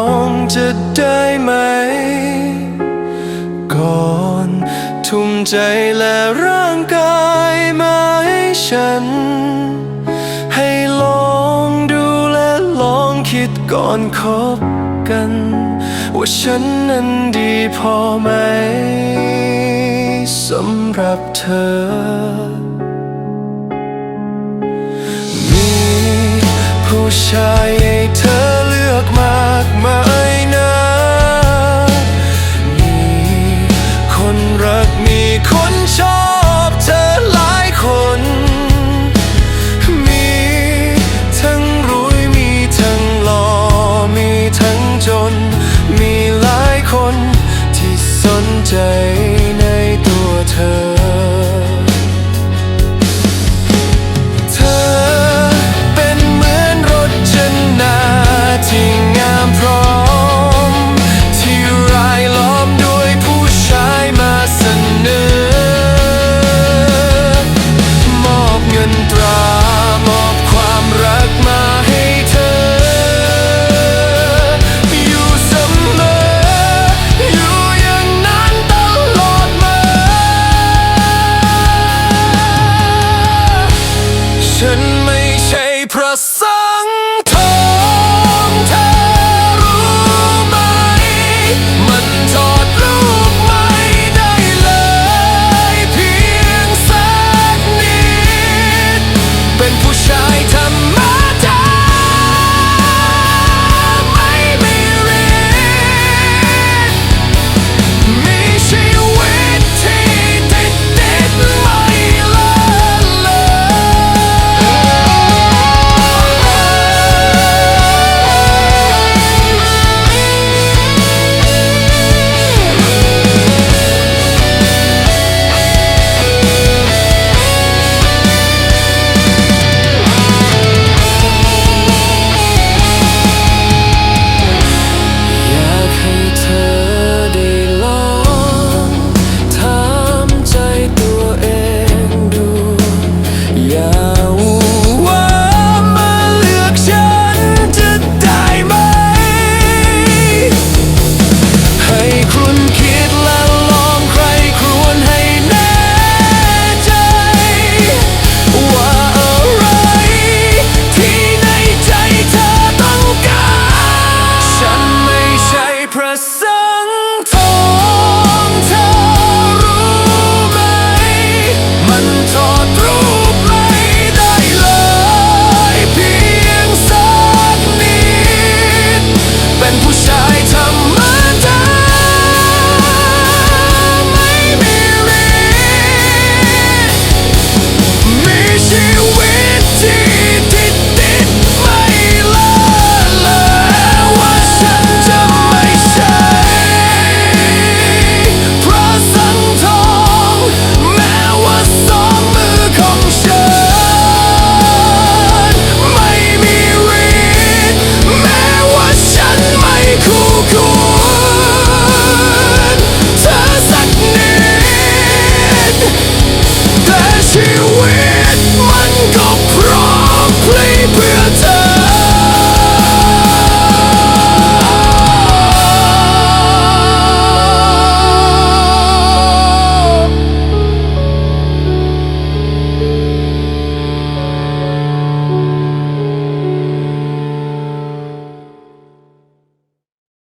องจะได้ไหม ก่อนทุ่มใจและร่างกายมาให้ฉัน ให้ลองดูและลองคิดก่อนคบกัน ว่าฉันนั้นดีพอไหมสำหรับเธอมีผู้ชาย yo. the sun.